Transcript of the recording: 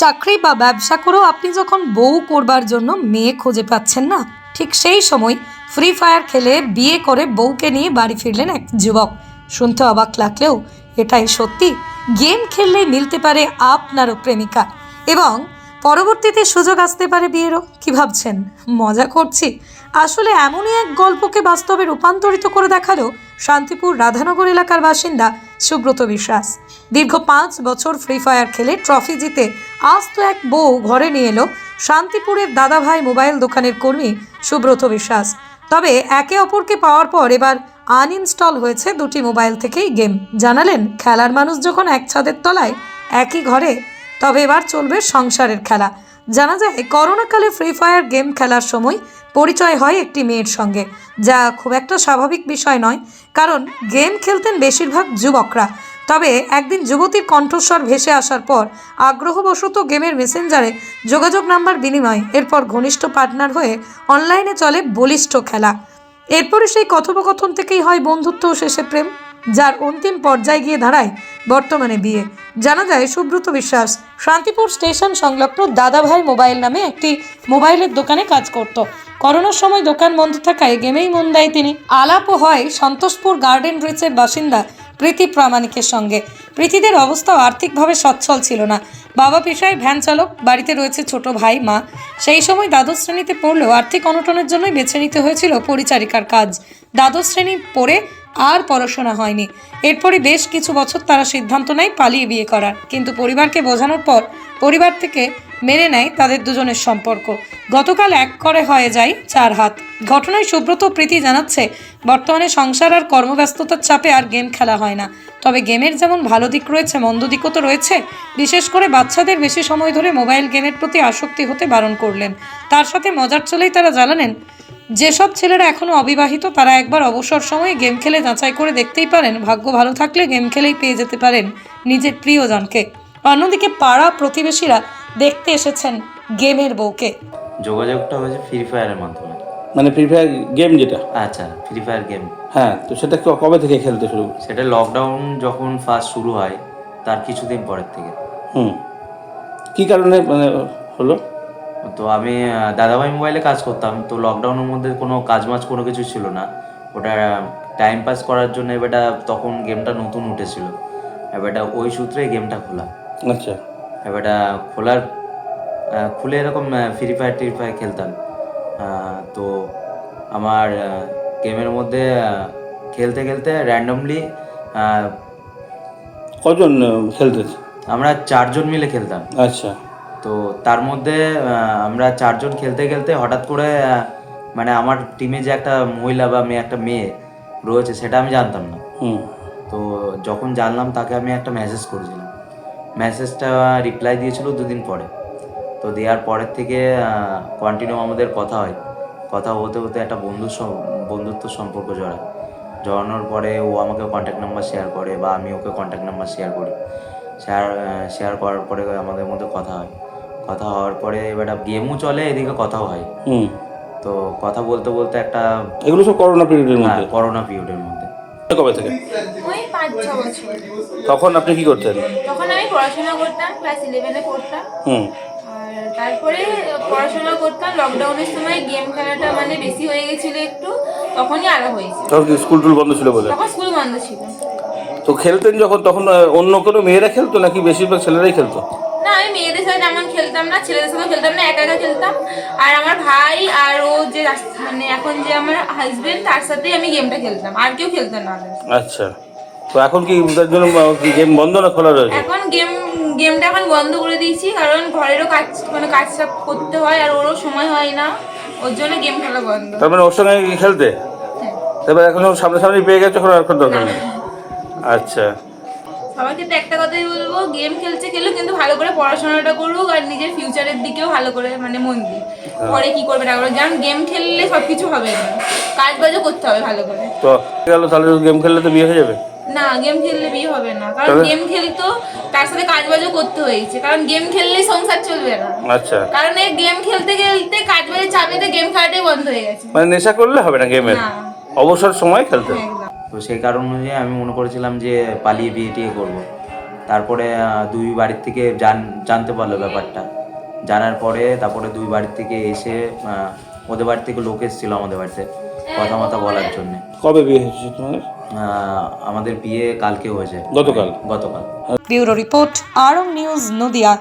চাকরি বা ব্যবসা করেও আপনি যখন বউ করবার জন্য মেয়ে খুঁজে পাচ্ছেন না, ঠিক সেই সময় ফ্রি ফায়ার খেলে বিয়ে করে বউকে নিয়ে বাড়ি ফিরলেন এক যুবক। শুনতে অবাক লাগলেও এটাই সত্যি। গেম খেললে মিলতে পারে আপনারও প্রেমিকা। এবং পরবর্তীতে সুযোগ আসতে পারে বিয়েরও। কি ভাবছেন? মজা করছি। আসলে এমনই এক গল্পকে বাস্তবে রূপান্তরিত করে দেখাল শান্তিপুর রাধানগর এলাকার বাসিন্দা সুব্রত বিশ্বাস। দীর্ঘ পাঁচ বছর ফ্রি ফায়ার খেলে ট্রফি জিতে আজ তো এক বউ ঘরে নিয়ে এলো শান্তিপুরের দাদাভাই মোবাইল দোকানের কর্মী সুব্রত বিশ্বাস। তবে একে অপরকে পাওয়ার পর এবার আনইনস্টল হয়েছে দুটি মোবাইল থেকেই গেম। জানালেন খেলার মানুষ যখন এক ছাদের তলায়, একই ঘরে তবে এবার চলবে সংসারের খেলা। জানা যায়, করোনাকালে ফ্রি ফায়ার গেম খেলার সময় পরিচয় হয় একটি মেয়ের সঙ্গে, যা খুব একটা স্বাভাবিক বিষয় নয়, কারণ গেম খেলতেন বেশিরভাগ যুবকরা। তবে একদিন যুবতীর কণ্ঠস্বর ভেসে আসার পর আগ্রহবশত গেমের মেসেঞ্জারে যোগাযোগ নাম্বার বিনিময়, এরপর ঘনিষ্ঠ পার্টনার হয়ে অনলাইনে চলে বলিষ্ঠ খেলা। এরপরে সেই কথোপকথন থেকেই হয় বন্ধুত্ব শেষে প্রেম। যার অন্তিম পর্যায়ে গিয়ে দাঁড়ায় বর্তমানে বিয়ে। জানা যায়, সুব্রত বিশ্বাস শান্তিপুর স্টেশন সংলগ্ন দাদাভাই মোবাইল নামে একটি মোবাইলের দোকানে কাজ করত। করোনার সময় দোকান বন্ধ থাকায় গেমেই মন দেয় তিনি। আলাপও হয় সন্তোষপুর গার্ডেন রিচের বাসিন্দা প্রীতি প্রামাণিকের সঙ্গে। প্রীতিদের অবস্থাও আর্থিকভাবে সচ্ছল ছিল না। বাবা পেশায় ভ্যান চালক, বাড়িতে রয়েছে ছোট ভাই, মা। সেই সময় দ্বাদশ শ্রেণীতে পড়লেও আর্থিক অনটনের জন্যই বেছে নিতে হয়েছিল পরিচারিকার কাজ। দ্বাদশ শ্রেণি পড়ে আর পড়াশোনা হয়নি। এরপরই বেশ কিছু বছর তারা সিদ্ধান্ত নেয় পালিয়ে বিয়ে করার। কিন্তু পরিবারকে বোঝানোর পর পরিবার থেকে মেনে নেয় তাদের দুজনের সম্পর্ক। গতকাল এক করে হয়ে যায় চার হাত। ঘটনায় সুব্রত প্রীতি জানাচ্ছে, বর্তমানে সংসার আর কর্মব্যস্ততার চাপে আর গেম খেলা হয় না। তবে গেমের যেমন ভালো দিক রয়েছে, মন্দ দিকও তো রয়েছে। বিশেষ করে বাচ্চাদের বেশি সময় ধরে মোবাইল গেমের প্রতি আসক্তি হতে বারণ করলেন। তার সাথে মজার চলেই তারা জানালেন যেসব ছেলেরা এখনও অবিবাহিত তারা একবার অবসর সময়ে গেম খেলে যাচাই করে দেখতেই পারেন ভাগ্য ভালো থাকলে গেম খেলেই পেয়ে যেতে পারেন নিজের প্রিয়জনকে। অন্যদিকে পাড়া প্রতিবেশীরা দেখতে এসেছেন গেমের বউকে। যোগাযোগটা হয়েছে ফ্রি ফায়ারের মাধ্যমে। মানে ফ্রি ফায়ার গেম যেটা? আচ্ছা ফ্রি ফায়ার গেম হ্যাঁ তো সেটা ক- কবে থেকে খেলতে শুরু? সেটা লকডাউন যখন ফার্স্ট শুরু হয় তার কিছুদিন পরের থেকে। হুম। কি কারণে মানে হলো? তো আমি দাদাভাই মোবাইলে কাজ করতাম তো লকডাউনের মধ্যে কোনো কাজ মাজ কোনো কিছু ছিল না। ওটা টাইম পাস করার জন্য এবারটা তখন গেমটা নতুন উঠেছিল। এবারটা ওই সূত্রে গেমটা খোলা। আচ্ছা। এবারটা খোলার খুলে এরকম ফ্রি ফায়ার ট্রি ফায়ার খেলতাম। তো আমার গেমের মধ্যে খেলতে খেলতে র্যান্ডমলি কজন আহ, খেলতেছে? আমরা চারজন মিলে খেলতাম। আচ্ছা। তো তার মধ্যে আমরা চারজন খেলতে খেলতে হঠাৎ করে মানে আমার টিমে যে একটা মহিলা বা মেয়ে একটা মেয়ে রয়েছে সেটা আমি জানতাম না। হুম। তো যখন জানলাম তাকে আমি একটা মেসেজ করেছিলাম। মেসেজটা রিপ্লাই দিয়েছিল দুদিন পরে। তো দেওয়ার পরের থেকে কন্টিনিউ আমাদের কথা হয়। কথা হতে হতে একটা বন্ধু বন্ধুত্ব সম্পর্ক জড়ায়। জড়ানোর পরে ও আমাকে কন্ট্যাক্ট নাম্বার শেয়ার করে বা আমি ওকে কন্ট্যাক্ট নাম্বার শেয়ার করি। শেয়ার শেয়ার করার পরে আমাদের মধ্যে কথা হয়। কথা হওয়ার পরে এবার গেমও চলে এদিকে কথাও হয়। হুম। তো কথা বলতে বলতে একটা এগুলো সব করোনা পিরিয়ডের হ্যাঁ, মধ্যে? করোনা পিরিয়ডের মধ্যে। কবে থেকে? ওই পাঁচ ছ বছর। তখন আপনি কি করতেন? তখন আমি পড়াশোনা করতাম ক্লাস ইলেভেনে পড়তাম। হুম। আর তারপরে পড়াশোনা করতাম লকডাউনের সময় গেম খেলাটা মানে বেশি হয়ে গেছিল একটু তখনই আলাদা হয়েছে। তখন কি স্কুল টুল বন্ধ ছিল বলে? তখন স্কুল বন্ধ ছিল। তো খেলতেন যখন তখন অন্য কোনো মেয়েরা খেলতো নাকি বেশিরভাগ ছেলেরাই খেলতো? না আমি মেয়েদের সাথে তেমন খেলতাম না ছেলেদের সাথে খেলতাম না একা একা খেলতাম। আর আমার ভাই আর ও যে মানে এখন যে আমার হাজবেন্ড তার সাথেই আমি গেমটা খেলতাম। আর কেউ খেলতাম না আচ্ছা। তো এখন কি তার জন্য গেম বন্ধ না খোলা রয়েছে? এখন গেম গেমটা এখন বন্ধ করে দিয়েছি কারণ ঘরেরও কাজ মানে কাজ করতে হয় আর ওরও সময় হয় না। ওর জন্য গেম খেলা বন্ধ। তার মানে ওর সঙ্গে খেলতে? হ্যাঁ। তারপর এখন সামনাসামনি পেয়ে গেছে এখন দরকার নেই। আচ্ছা। সবাইকে তো একটা কথাই বলব গেম খেলছে খেলুক কিন্তু ভালো করে পড়াশোনাটা করুক আর নিজের ফিউচারের দিকেও ভালো করে মানে মন দিক। পরে কি করবে না করবে কারণ গেম খেললে সব কিছু হবে না। কাজ বাজও করতে হবে ভালো করে। তো গেল তাহলে গেম খেললে তো বিয়ে হয়ে যাবে? না গেম খেললে বিয়ে হবে না। কারণ গেম খেলতো তার সাথে কাজ বাজও করতে হয়েছে। কারণ গেম খেললেই সংসার চলবে না। আচ্ছা। কারণ এই গেম খেলতে খেলতে কাজ বাজে চাপেতে গেম খেলাটাই বন্ধ হয়ে গেছে। মানে নেশা করলে হবে না গেমের অবসর সময় খেলতে? হবে। একদম। তো সেই কারণ অনুযায়ী আমি মনে করেছিলাম যে পালিয়ে বিয়ে টিয়ে করব। তারপরে দুই বাড়ির থেকে জান জানতে পারল ব্যাপারটা। জানার পরে তারপরে দুই বাড়ির থেকে এসে ওদের বাড়ি থেকে লোক এসেছিল আমাদের বাড়িতে কথা মতা বলার জন্যে। কবে বিয়ে হয়েছে তোমার আহ, আমাদের বিয়ে কালকে হয়েছে। গতকাল? গতকাল। Bureau report Arang news Nadia.